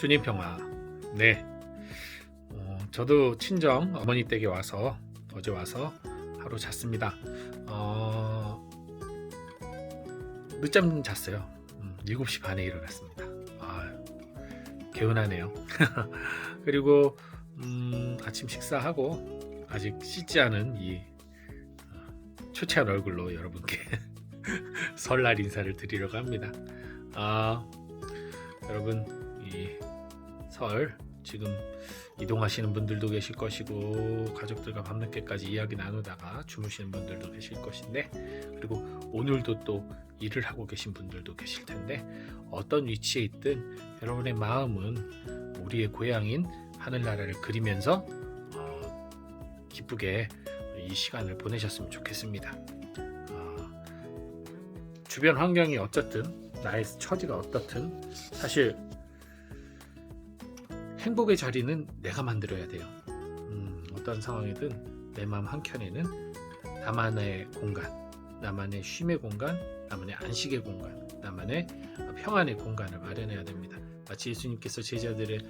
주님 평화. 네. 어, 저도 친정 어머니 댁에 와서 어제 와서 하루 잤습니다. 어, 늦잠 잤어요. 음, 7시 반에 일어났습니다. 아, 개운하네요. 그리고 음, 아침 식사하고 아직 씻지 않은 이 어, 초췌한 얼굴로 여러분께 설날 인사를 드리려고 합니다. 아, 여러분 이 설 지금 이동하시는 분들도 계실 것이고 가족들과 밤늦게까지 이야기 나누다가 주무시는 분들도 계실 것인데 그리고 오늘도 또 일을 하고 계신 분들도 계실 텐데 어떤 위치에 있든 여러분의 마음은 우리의 고향인 하늘나라를 그리면서 어, 기쁘게 이 시간을 보내셨으면 좋겠습니다. 어, 주변 환경이 어쨌든 나의 처지가 어떻든 사실 행복의 자리는 내가 만들어야 돼요. 음, 어떤 상황이든 내 마음 한켠에는 나만의 공간, 나만의 쉼의 공간, 나만의 안식의 공간, 나만의 평안의 공간을 마련해야 됩니다. 마치 예수님께서 제자들의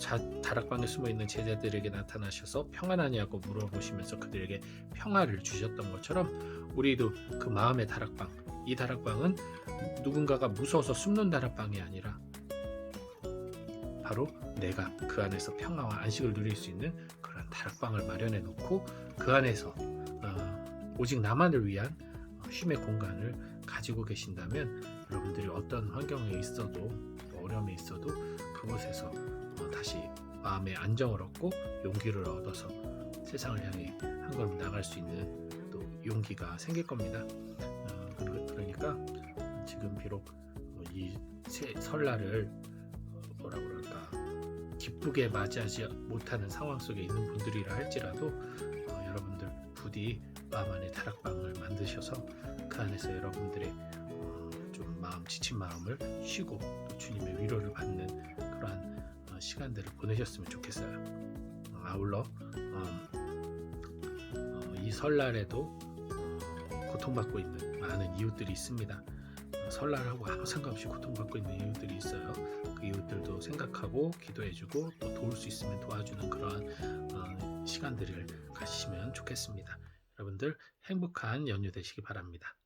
자, 다락방에 숨어 있는 제자들에게 나타나셔서 평안하냐고 물어보시면서 그들에게 평화를 주셨던 것처럼 우리도 그 마음의 다락방, 이 다락방은 누군가가 무서워서 숨는 다락방이 아니라 바로 내가 그 안에서 평화와 안식을 누릴 수 있는 그런 다락방을 마련해 놓고 그 안에서 어, 오직 나만을 위한 어, 쉼의 공간을 가지고 계신다면 여러분들이 어떤 환경에 있어도 또 어려움에 있어도 그곳에서 어, 다시 마음의 안정을 얻고 용기를 얻어서 세상을 향해 한 걸음 나갈 수 있는 또 용기가 생길 겁니다. 어, 그러- 그러니까 지금 비록 어, 이 새- 설날을 어, 뭐라 그럴까 기쁘게 맞이하지 못하는 상황 속에 있는 분들이라 할지라도 어, 여러분들 부디 마음 안에 다락방을 만드셔서 그 안에서 여러분들의 어, 좀 마음 지친 마음을 쉬고 또 주님의 위로를 받는 그러한 어, 시간들을 보내셨으면 좋겠어요. 어, 아울러 어, 어, 이 설날에도 어, 고통받고 있는 많은 이웃들이 있습니다. 어, 설날하고 아무 상관없이 고통받고 있는 이웃들이 있어요. 그 이웃들도 생각하고 기도해주고 또 도울 수 있으면 도와주는 그러한 어, 시간들을 가지시면 좋겠습니다. 여러분들 행복한 연휴 되시기 바랍니다.